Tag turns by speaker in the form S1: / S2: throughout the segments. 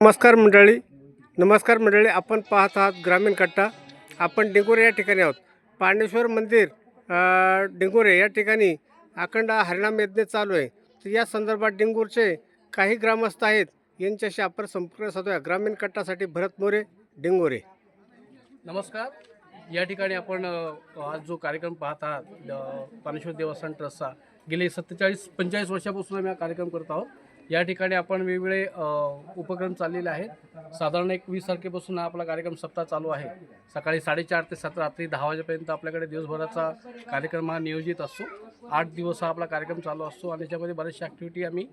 S1: नमस्कार मंडळी. नमस्कार मंडळी आपण पाहत आहात ग्रामीण कट्टा. आपण डिंगोरे या ठिकाणी आहोत. पांडेश्वर मंदिर अ, डिंगोरे या ठिकाणी अखंड हरिणाम यज्ञ चालू आहे. तर या संदर्भात डिंगूरचे काही ग्रामस्थ आहेत. यांच्याशी आपण संपर्क साधूया. ग्रामीण कट्टासाठी भरत मोरे डिंगोरे.
S2: नमस्कार. या ठिकाणी आपण आज जो कार्यक्रम पाहत आहात पांडेश्वर देवस्थान ट्रस्टचा गेले सत्तेचाळीस पंचेचाळीस वर्षापासून आम्ही हा कार्यक्रम करत आहोत. या ठिकाणी आपण वेगवेगळे उपक्रम चाललेले आहेत. साधारण एक वीस तारखेपासून हा आपला कार्यक्रम सप्ताह चालू आहे. सकाळी साडेचार ते सात रात्री दहा वाजेपर्यंत आपल्याकडे दिवसभराचा कार्यक्रम हा नियोजित असतो. आठ दिवस हा आपला कार्यक्रम चालू असतो आणि त्याच्यामध्ये बऱ्याचशा ॲक्टिव्हिटी आम्ही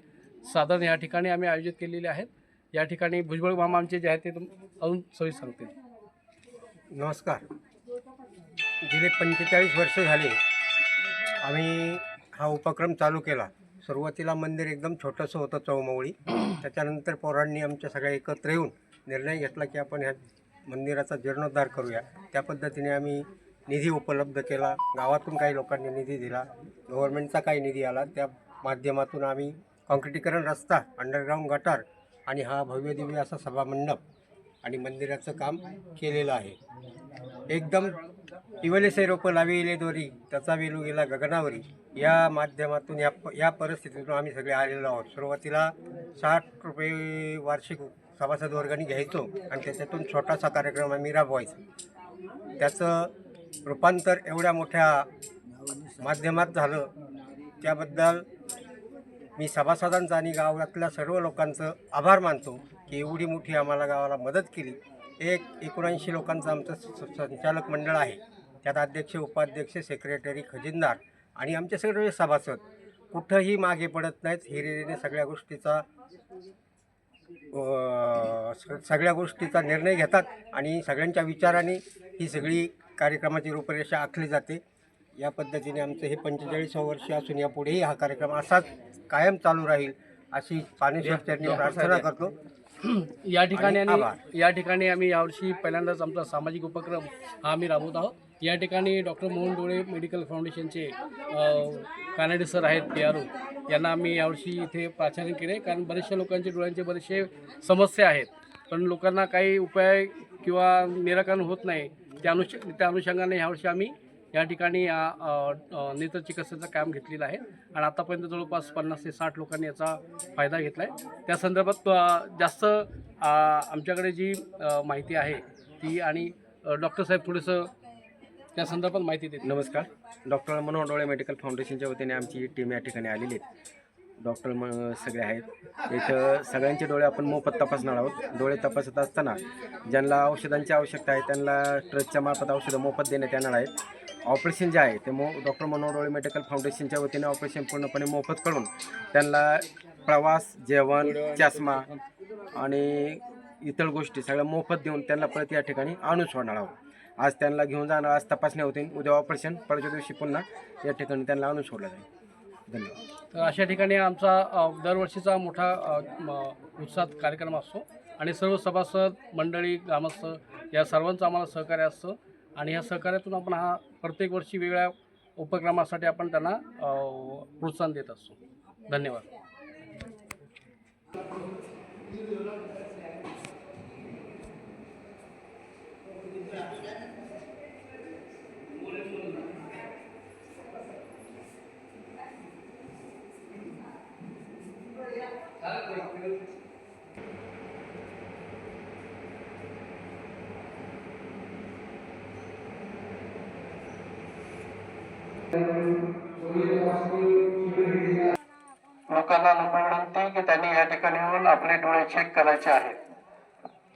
S2: साधारण या ठिकाणी आम्ही आयोजित केलेल्या आहेत. या ठिकाणी भुजबळ मामा आमचे जे आहेत ते अजून सोयी सांगतील.
S1: नमस्कार. गेले पंचेचाळीस वर्ष झाले आम्ही हा उपक्रम चालू केला. सुरुवातीला मंदिर एकदम छोटंसं होतं चौमवळी. त्याच्यानंतर पोरांनी आमच्या सगळ्या एकत्र येऊन निर्णय घेतला की आपण ह्या मंदिराचा जीर्णोद्धार करूया. त्या पद्धतीने आम्ही निधी उपलब्ध केला. गावातून काही लोकांनी निधी दिला. गव्हर्नमेंटचा काही निधी आला. त्या माध्यमातून आम्ही कॉन्क्रिटीकरण रस्ता अंडरग्राऊंड गटार आणि हा भव्य दिव्य असा सभामंडप आणि मंदिराचं काम केलेलं आहे. एकदम टिवलेसे रोपं लाविले दोरी त्याचा वेलू गेला गगनावरी. या माध्यमातून या प या परिस्थितीतून आम्ही सगळे आलेलो आहोत. सुरुवातीला साठ रुपये वार्षिक सभासद वर्गाने घ्यायचो आणि त्याच्यातून छोटासा कार्यक्रम आम्ही राबवायचो त्याचं रूपांतर एवढ्या मोठ्या माध्यमात झालं. त्याबद्दल मी सभासदांचं आणि गावातल्या सर्व लोकांचं आभार मानतो की एवढी मोठी आम्हाला गावाला मदत केली. एक एकोणऐंशी लोकांचं आमचं स- संचालक मंडळ आहे. त्यात अध्यक्ष उपाध्यक्ष सेक्रेटरी खजिनदार आणि आमचे सर्व सभासद. कुठंही मागे पडत नाहीत. हिरिरीने सगळ्या गोष्टीचा सगळ्या गोष्टीचा निर्णय घेतात आणि सगळ्यांच्या विचाराने ही सगळी कार्यक्रमाची रूपरेषा आखली जाते. या पद्धतीने आमचं हे पंचेचाळीसावं वर्ष असून यापुढेही हा कार्यक्रम असाच कायम चालू राहील अशी पाणेश्वर चरणी प्रार्थना करतो.
S2: या ठिकाणी. या ठिकाणी आम्ही यावर्षी पहिल्यांदाच आमचा सामाजिक उपक्रम हा आम्ही राबवत आहोत. या ठिकाणी डॉक्टर मोहन डोळे मेडिकल फाउंडेशनचे कानडे सर आहेत पी आर ओ. यांना आम्ही यावर्षी इथे प्राचार्य केले. कारण बरेचशा लोकांचे डोळ्यांचे बरेचसे समस्या आहेत. पण लोकांना काही उपाय किंवा निराकरण होत नाही त्या अनुष त्या अनुषंगाने यावर्षी आम्ही या ठिकाणी नेत्रचिकित्सेचं काम घेतलेलं आहे. आणि आतापर्यंत जवळपास पन्नास ते साठ लोकांनी याचा फायदा घेतला आहे त्या संदर्भात जास्त आमच्याकडे जी माहिती आहे ती आणि डॉक्टर साहेब थोडंसं त्या संदर्भात माहिती देते.
S3: नमस्कार. डॉक्टर मनोहर डोळे मेडिकल फाउंडेशनच्या वतीने आमची टीम या ठिकाणी आलेली आहे. डॉक्टर म सगळे आहेत. इथं सगळ्यांचे डोळे आपण मोफत तपासणार आहोत. डोळे तपासत असताना ज्यांना औषधांची आवश्यकता आहे त्यांना ट्रस्टच्या मार्फत औषधं मोफत देण्यात येणार आहेत. ऑपरेशन जे आहे ते मो डॉक्टर मनोहर डोळे मेडिकल फाउंडेशनच्या वतीने ऑपरेशन पूर्णपणे मोफत करून त्यांना प्रवास जेवण चष्मा आणि इतर गोष्टी सगळ्या मोफत देऊन त्यांना परत या ठिकाणी आणून सोडणार आहोत. आज त्यांना घेऊन जाणार आज तपासण्या होतील. उद्या ऑपरेशन परच्या दिवशी पुन्हा या ठिकाणी त्यांना आणून सोडलं जाईल. धन्यवाद.
S2: तर अशा ठिकाणी आमचा दरवर्षीचा मोठा उत्साह उत्साहात कार्यक्रम असतो. आणि सर्व सभासद मंडळी ग्रामस्थ या सर्वांचं आम्हाला सहकार्य असतं. आणि ह्या सहकार्यातून आपण हा प्रत्येक वर्षी वेगळ्या उपक्रमासाठी आपण त्यांना प्रोत्साहन देत असतो. धन्यवाद.
S1: लोकांना विनंती की त्यांनी या ठिकाणी येऊन आपले डोळे चेक करायचे आहेत.